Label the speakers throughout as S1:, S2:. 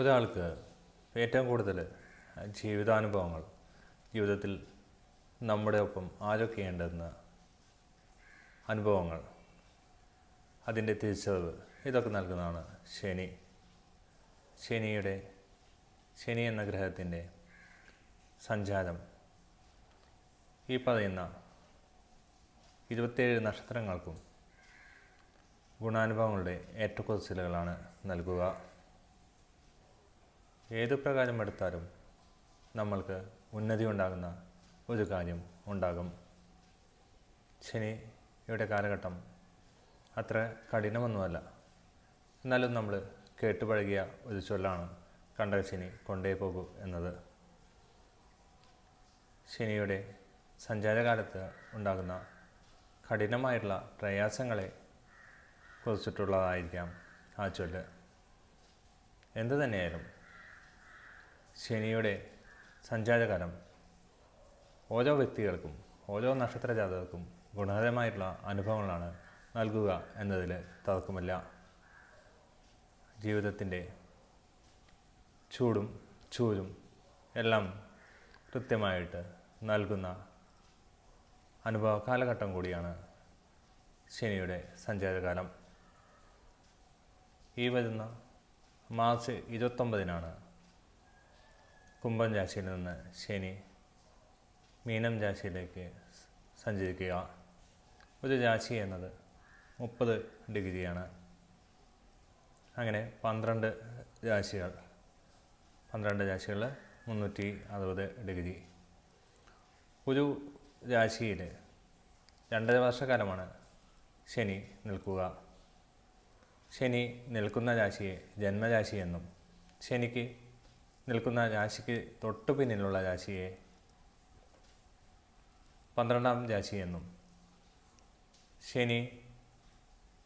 S1: ഒരാൾക്ക് ഏറ്റവും കൂടുതൽ ജീവിതാനുഭവങ്ങൾ ജീവിതത്തിൽ നമ്മുടെ ഒപ്പം ആരൊക്കെയുണ്ടെന്ന് അനുഭവങ്ങൾ അതിന്റെ തിരിച്ചറിവ് ഇതൊക്കെ നൽകുന്നതാണ് ശനി. ശനിയുടെ ശനി എന്ന ഗ്രഹത്തിന്റെ സഞ്ചാരം ഈ പറയുന്ന ഇരുപത്തേഴ് നക്ഷത്രങ്ങൾക്കും ഗുണാനുഭവങ്ങളുടെ ഏറ്റക്കുറച്ചിലുകളാണ് നൽകുക. ഏതു പ്രകാരം എടുത്താലും നമ്മൾക്ക് ഉന്നതി ഉണ്ടാകുന്ന ഒരു കാര്യം ഉണ്ടാകും. ശനിയുടെ കാലഘട്ടം അത്ര കഠിനമൊന്നുമല്ല. എന്നാലും നമ്മൾ കേട്ടുപഴകിയ ഒരു ചൊല്ലാണ് കണ്ട ശനി കൊണ്ടേ പോകൂ എന്നത്. ശനിയുടെ സഞ്ചാരകാലത്ത് ഉണ്ടാകുന്ന കഠിനമായിട്ടുള്ള പ്രയാസങ്ങളെ കുറിച്ചിട്ടുള്ളതായിരിക്കാം ആ ചൊല്ല്. എന്തു തന്നെയായാലും ശനിയുടെ സഞ്ചാരകാലം ഓരോ വ്യക്തികൾക്കും ഓരോ നക്ഷത്ര ജാതകർക്കും ഗുണകരമായിട്ടുള്ള അനുഭവങ്ങളാണ് നൽകുക എന്നതിൽ തർക്കമില്ല. ജീവിതത്തിന്റെ ചൂടും ചൂരും എല്ലാം കൃത്യമായിട്ട് നൽകുന്ന അനുഭവ കാലഘട്ടം കൂടിയാണ് ശനിയുടെ സഞ്ചാരകാലം. ഈ വരുന്ന മാർച്ച് ഇരുപത്തൊമ്പതിനാണ് കുംഭം രാശിയിൽ നിന്ന് ശനി മീനം രാശിയിലേക്ക് സഞ്ചരിക്കുക. ഒരു രാശി എന്നത് മുപ്പത് ഡിഗ്രിയാണ്. അങ്ങനെ പന്ത്രണ്ട് രാശികൾ പന്ത്രണ്ട് രാശികൾ മുന്നൂറ്റി അറുപത് ഡിഗ്രി. ഒരു രാശിയിൽ രണ്ടര വർഷക്കാലമാണ് ശനി നിൽക്കുക. ശനി നിൽക്കുന്ന രാശിയെ ജന്മരാശി എന്നും ശനിക്ക് നിൽക്കുന്ന രാശിക്ക് തൊട്ടു പിന്നിലുള്ള രാശിയെ പന്ത്രണ്ടാം രാശി എന്നും ശനി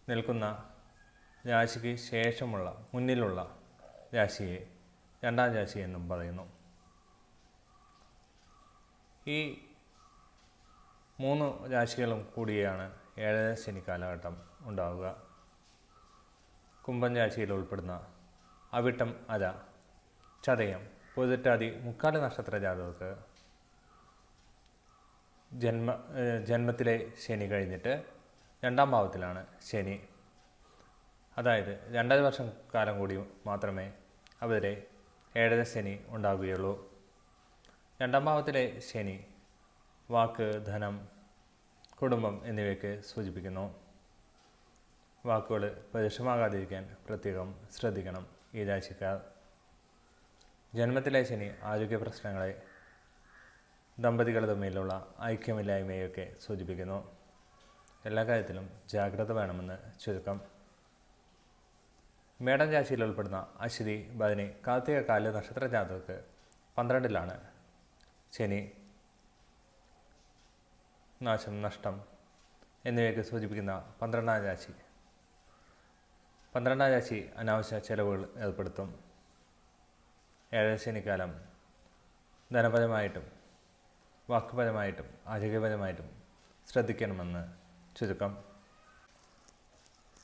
S1: നിൽക്കുന്ന രാശിക്ക് ശേഷമുള്ള മുന്നിലുള്ള രാശിയെ രണ്ടാം രാശി എന്നും പറയുന്നു. ഈ മൂന്ന് രാശികളും കൂടിയാണ് ഏഴര ശനി കാലഘട്ടം ഉണ്ടാവുക. കുംഭൻ രാശിയിൽ ഉൾപ്പെടുന്ന അവിട്ടം അര. ചതയം. പൊതിട്ടാതി മുക്കാല നക്ഷത്ര ജാതകർക്ക് ജന്മ ജന്മത്തിലെ ശനി കഴിഞ്ഞിട്ട് രണ്ടാം ഭാവത്തിലാണ് ശനി. അതായത് രണ്ടര വർഷം കാലം കൂടി മാത്രമേ അവരെ ഏഴര ശനി ഉണ്ടാവുകയുള്ളൂ രണ്ടാം ഭാവത്തിലെ ശനി വാക്ക് ധനം കുടുംബം എന്നിവയൊക്കെ സൂചിപ്പിക്കുന്നു. വാക്കുകൾ പരുഷമാകാതിരിക്കാൻ പ്രത്യേകം ശ്രദ്ധിക്കണം ഈ രാശിക്കാർ. ജന്മത്തിലെ ശനി ആരോഗ്യ പ്രശ്നങ്ങളെ ദമ്പതികൾ തമ്മിലുള്ള ഐക്യമില്ലായ്മയൊക്കെ സൂചിപ്പിക്കുന്നു. എല്ലാ കാര്യത്തിലും ജാഗ്രത വേണമെന്ന് ചുരുക്കം. മേടം രാശിയിൽ ഉൾപ്പെടുന്ന അശ്വതി ബദിനി കാർത്തിക കാല നക്ഷത്ര ജാതകർക്ക് പന്ത്രണ്ടിലാണ് ശനി നാശം നഷ്ടം എന്നിവയൊക്കെ സൂചിപ്പിക്കുന്ന പന്ത്രണ്ടാം രാശി. പന്ത്രണ്ടാം രാശി അനാവശ്യ ചെലവുകൾ ഏർപ്പെടുത്തും. ഏഴര ശനിക്കാലം ധനപരമായിട്ടും വാക്കുപരമായിട്ടും ആരോഗ്യപരമായിട്ടും ശ്രദ്ധിക്കണമെന്ന് ചുരുക്കം.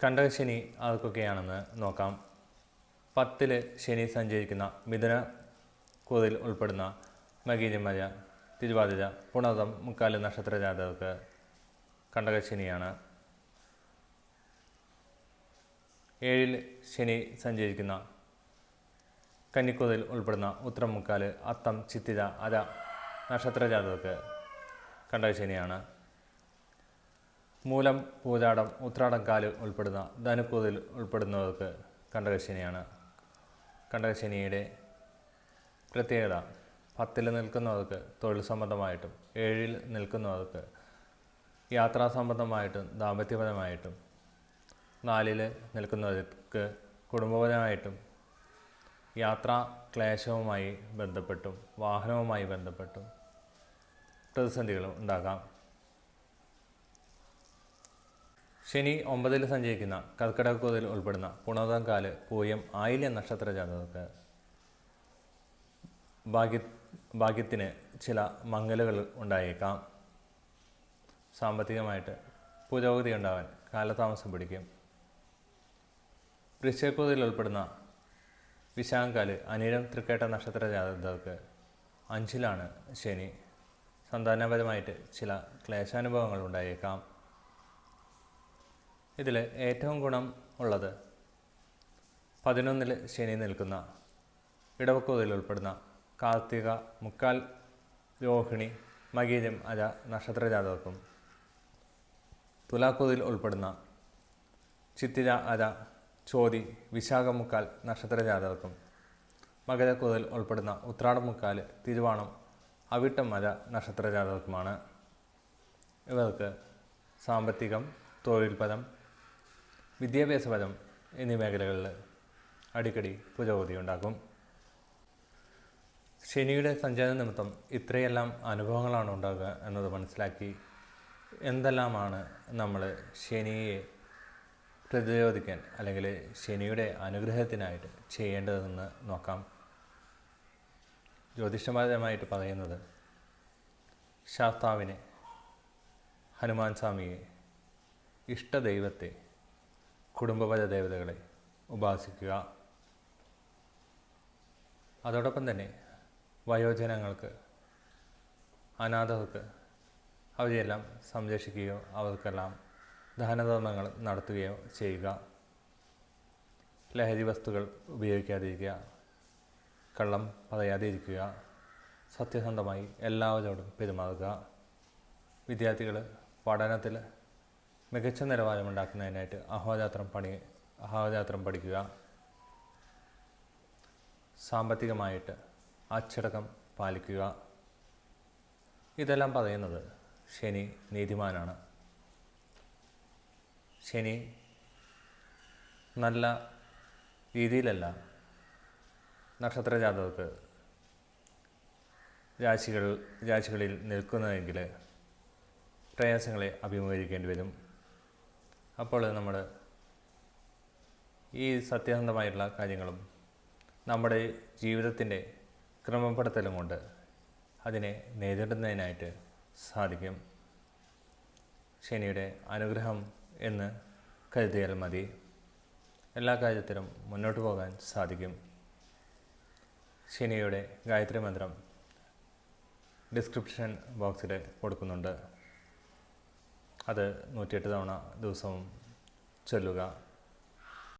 S1: കണ്ടകശനി ആർക്കൊക്കെയാണെന്ന് നോക്കാം. പത്തിൽ ശനി സഞ്ചരിക്കുന്ന മിഥുന കൂറിൽ ഉൾപ്പെടുന്ന മകീരമര തിരുവാതിര പുണതം മുക്കാൽ നക്ഷത്ര ജാതകർക്ക് കണ്ടകശനിയാണ്. ഏഴിൽ ശനി സഞ്ചരിക്കുന്ന കന്നിക്കുതിൽ ഉൾപ്പെടുന്ന ഉത്തരമുക്കാൽ അത്തം ചിത്തിര അര നക്ഷത്ര ജാതകർക്ക് കണ്ടകശനിയാണ് മൂലം പൂരാടം ഉത്രാടം കാൽ ഉൾപ്പെടുന്ന ധനുക്കൂതിൽ ഉൾപ്പെടുന്നവർക്ക് കണ്ടകശനിയാണ് കണ്ടകശനിയുടെ പ്രത്യേകത പത്തിൽ നിൽക്കുന്നവർക്ക് തൊഴിൽ സംബന്ധമായിട്ടും ഏഴിൽ നിൽക്കുന്നവർക്ക് യാത്രാ സംബന്ധമായിട്ടും ദാമ്പത്യപരമായിട്ടും നാലിൽ നിൽക്കുന്നവർക്ക് കുടുംബപരമായിട്ടും യാത്രാ ക്ലേശവുമായി ബന്ധപ്പെട്ടും വാഹനവുമായി ബന്ധപ്പെട്ടും പ്രതിസന്ധികളും ഉണ്ടാകാം. ശനി ഒമ്പതിൽ സഞ്ചരിക്കുന്ന കർക്കിടകത്തിൽ ഉൾപ്പെടുന്ന പുണതം പൂയം ആയില്യ നക്ഷത്ര ജാതകർക്ക് ഭാഗ്യ ഭാഗ്യത്തിന് ചില മങ്ങലുകൾ ഉണ്ടായേക്കാം. സാമ്പത്തികമായിട്ട് പുരോഗതി ഉണ്ടാവാൻ കാലതാമസം പിടിക്കും. വൃശ്ചക്കൂതിൽ ഉൾപ്പെടുന്ന വിശാഖാൽ അനിരം തൃക്കേട്ട നക്ഷത്ര ജാതകർക്ക് അഞ്ചിലാണ് ശനി. സന്താനപരമായിട്ട് ചില ക്ലേശാനുഭവങ്ങൾ ഉണ്ടായേക്കാം. ഇതിൽ ഏറ്റവും ഗുണം ഉള്ളത് പതിനൊന്നിൽ ശനി നിൽക്കുന്ന ഇടവക്കൂതിൽ ഉൾപ്പെടുന്ന കാർത്തിക മുക്കാൽ രോഹിണി മകീരം അജ നക്ഷത്ര ജാതകർക്കും തുലാക്കൂതിൽ ഉൾപ്പെടുന്ന ചിത്തിര അര ചോതി വിശാഖം മുക്കാൽ നക്ഷത്ര ജാതകർക്കും മകരക്കൂതിൽ ഉൾപ്പെടുന്ന ഉത്രാടം മുക്കാൽ തിരുവാണം അവിട്ടം മര നക്ഷത്ര ജാതകർക്കുമാണ് ഇവർക്ക് സാമ്പത്തികം തൊഴിൽപരം വിദ്യാഭ്യാസപരം എന്നീ മേഖലകളിൽ അടിക്കടി പുരോഗതി ഉണ്ടാകും ശനിയുടെ സഞ്ചാര നിമിത്തം ഇത്രയെല്ലാം അനുഭവങ്ങളാണ് ഉണ്ടാകുക എന്നത് മനസ്സിലാക്കി എന്തെല്ലാമാണ് നമ്മൾ ശനിയെ പ്രതിരോധിക്കാൻ അല്ലെങ്കിൽ ശനിയുടെ അനുഗ്രഹത്തിനായിട്ട് ചെയ്യേണ്ടതെന്ന് നോക്കാം. ജ്യോതിഷപരമായിട്ട് പറയുന്നത് ശാസ്താവിനെ ഹനുമാൻ സ്വാമിയെ ഇഷ്ടദൈവത്തെ കുടുംബപര ദേവതകളെ ഉപാസിക്കുക. അതോടൊപ്പം തന്നെ വയോജനങ്ങൾക്ക് അനാഥർക്ക് അവരെയെല്ലാം സംരക്ഷിക്കുകയോ അവർക്കെല്ലാം ദാനധർമ്മങ്ങൾ നടത്തുകയോ ചെയ്യുക. ലഹരി വസ്തുക്കൾ ഉപയോഗിക്കാതിരിക്കുക. കള്ളം പറയാതിരിക്കുക. സത്യസന്ധമായി എല്ലാവരോടും പെരുമാറുക. വിദ്യാർത്ഥികൾ പഠനത്തിൽ മികച്ച നിലവാരമുണ്ടാക്കുന്നതിനായിട്ട് അഹോരാത്രം പണി അഹോരാത്രം പഠിക്കുക. സാമ്പത്തികമായിട്ട് അച്ചടക്കം പാലിക്കുക. ഇതെല്ലാം പറയുന്നത് ശനി നീതിമാനാണ്. ശനി നല്ല രീതിയിലല്ല നക്ഷത്ര ജാതകർക്ക് രാശികൾ രാശികളിൽ നിൽക്കുന്നതെങ്കിൽ പ്രയാസങ്ങളെ അഭിമുഖീകരിക്കേണ്ടി വരും. അപ്പോൾ നമ്മൾ ഈ സത്യസന്ധമായിട്ടുള്ള കാര്യങ്ങളും നമ്മുടെ ജീവിതത്തിന്റെ ക്രമപ്പെടുത്തലും കൊണ്ട് അതിനെ നേരിടുന്നതിനായിട്ട് സാധിക്കും. ശനിയുടെ അനുഗ്രഹം എന്ന് കരുതിയാൽ മതി. എല്ലാ കാര്യത്തിലും മുന്നോട്ട് പോകാൻ സാധിക്കും. ശനിയുടെ ഗായത്രി മന്ത്രം ഡിസ്ക്രിപ്ഷൻ ബോക്സിൽ കൊടുക്കുന്നുണ്ട്. അത് നൂറ്റിയെട്ട് തവണ ദിവസവും ചൊല്ലുക.